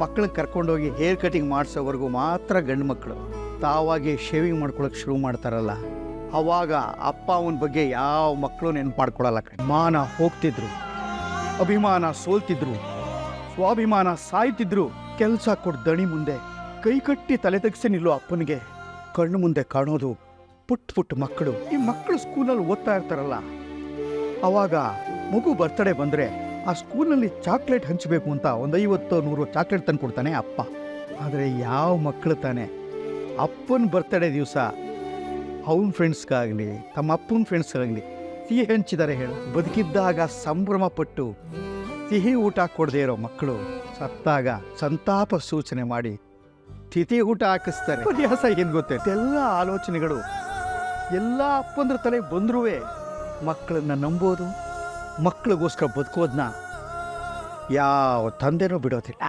ಮಕ್ಕಳನ್ನ ಕರ್ಕೊಂಡೋಗಿ hair cutting ಮಾಡಿಸೋವರೆಗೂ ಮಾತ್ರ ಗಂಡು ಮಕ್ಕಳು. ತಾವಾಗಿ ಶೇವಿಂಗ್ ಮಾಡ್ಕೊಳಕ್ಕೆ ಶುರು ಮಾಡ್ತಾರಲ್ಲ. ಅವಾಗ ಅಪ್ಪ ಅವನ ಬಗ್ಗೆ ಯಾವ ಮಕ್ಕಳು ನೆನ್ಪು ಮಾಡ್ಕೊಳಲ್ಲ ಕಣೆ. ಮಾನ ಹೋಗ್ತಿದ್ರು. ಅಭಿಮಾನ ಸೋಲ್ತಿದ್ರು. ಸ್ವಾಭಿಮಾನ ಸಾಯ್ತಿದ್ರು. ಕೆಲಸ ಕೊಟ್ಟು ದಣಿ ಮುಂದೆ. ಕೈ ಕಟ್ಟಿ ತಲೆ ತೆಗ್ಸಿ ನಿಲ್ಲೋ ಅಪ್ಪನಿಗೆ. ಕಣ್ಣು ಮುಂದೆ ಕಾಣೋದು ಪುಟ್ ಪುಟ್ ಮಕ್ಕಳು. ಈ ಮಕ್ಕಳು ಸ್ಕೂಲಲ್ಲಿ ಓದ್ತಾ ಇರ್ತಾರಲ್ಲ. ಅವಾಗ ಮಗು ಬರ್ತಡೆ ಬಂದರೆ ಆ ಸ್ಕೂಲಲ್ಲಿ ಚಾಕ್ಲೇಟ್ ಹಂಚಬೇಕು ಅಂತ ಒಂದು ಐವತ್ತು ನೂರು ಚಾಕ್ಲೇಟ್ ತಂದು ಕೊಡ್ತಾನೆ ಅಪ್ಪ. ಆದರೆ ಯಾವ ಮಕ್ಕಳು ತಾನೆ? ಅಪ್ಪನ ಬರ್ತಡೇ ದಿವಸ ಅವನ ಫ್ರೆಂಡ್ಸ್ಗಾಗಲಿ ತಮ್ಮ ಅಪ್ಪನ ಫ್ರೆಂಡ್ಸ್ಗಾಗಲಿ ಸಿಹಿ ಹಂಚಿದ್ದಾರೆ ಹೇಳು. ಬದುಕಿದ್ದಾಗ ಸಂಭ್ರಮ ಪಟ್ಟು ಸಿಹಿ ಊಟ ಕೊಡದೇ ಇರೋ ಮಕ್ಕಳು ಸತ್ತಾಗ ಸಂತಾಪ ಸೂಚನೆ ಮಾಡಿ ತಿಥಿ ಊಟ ಹಾಕಿಸ್ತಾರೆ. ಇತಿಹಾಸ ಏನು ಗೊತ್ತೆ? ಎಲ್ಲ ಆಲೋಚನೆಗಳು ಎಲ್ಲ ಅಪ್ಪಂದ್ರ ತಲೆ ಬಂದ್ರೂ ಮಕ್ಕಳನ್ನ ನಂಬೋದು. ಮಕ್ಕಳಿಗೋಸ್ಕರ ಬದುಕೋದನ್ನ ಯಾವ ತಂದೆನೂ ಬಿಡೋದಿಲ್ಲ.